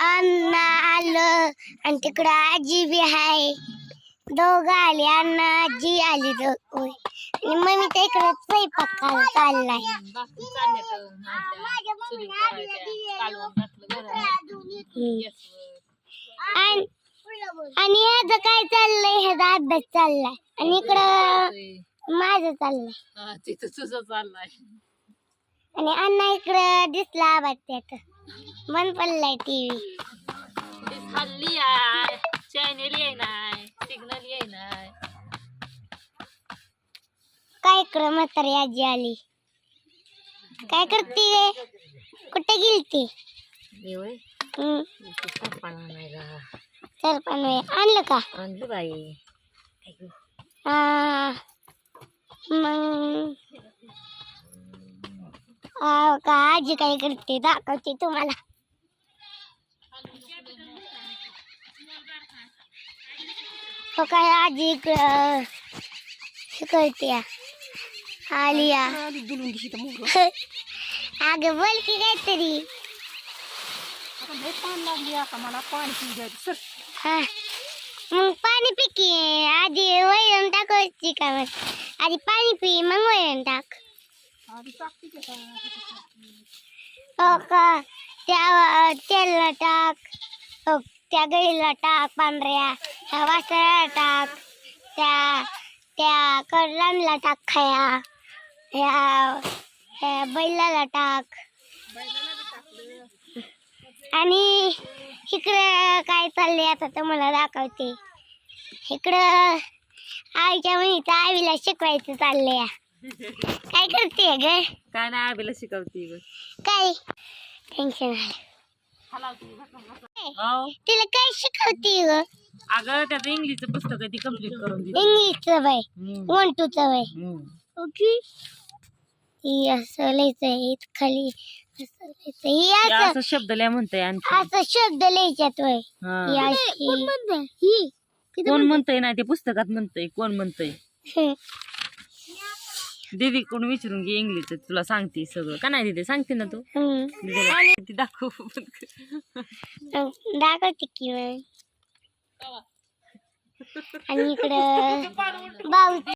अण्णा आलं. आणि तिकडं आजी बी आहे दोघं आले अण्णा आजी आली दोघं आणि मम्मी त्या इकडे स्वयंपाक करायला चाललाय. आणि ह्याचं काय चाललंय? ह्याचा अभ्यास चाललाय. आणि इकडं माझं चाललंय. हा, तिथं तुझं चाललाय. आणि अण्णा इकडं दिसला आवाज त्यात. बंद पडलाय टीव्ही. ते खाल्ली आहे चॅनेल नाही सिग्नल येई नाही काय इकडं म्हातारी आजी आली? काय करते रे कुठे गेलती? हम्म. तर पण वे आणलं का? आणलं बाई. हा. मग? का आजी काय करते दाखवते तुम्हाला हो काय आजी इकडं शिकवते आलिया अगं बोल की काहीतरी मला पाणी पिऊ द्यायचं सर हा मग पाणी पी की आधी वैरण टाकायची का मग आधी पाणी पी मग वैरण टाक आधी टाकते हो का त्या तेलला टाक. हो, त्या गळीला टाक पांढऱ्या. त्या टाक. त्या त्या कडलांना टाक खाया. या बैलाला टाक. आणि इकडं काय चाललंय आता तर मला दाखवते. इकडं आईच्या म्हणीचं आईला शिकवायचं चाललंय. काय करते ग? काय नाही आबीला शिकवते ग. काय? टेन्शन आलं. हो. तिला काय शिकवते ग? अगं त्याचं इंग्लिशचं पुस्तक आहे ती कंप्लीट करून दे इंग्लिशचं बाय. वन टूचं बाय हम्म. ओके. ही असं लिहायचं इथं खाली असं लिहायचं ही ते असं असं शब्द लिहा म्हणतंय आणखी. असं शब्द लिहायच्यात वय. हा. ही अशी ही. कोण म्हणतंय? नाही ते पुस्तकात म्हणतंय. कोण म्हणतंय? दीदी कोण विचारून घे इंग्लिश तुला सांगते सगळं. का नाही दीदी? सांगते ना तू. हम्म. दीदीला ती दाखव दाखवते की मग. आणि इकडं भाऊ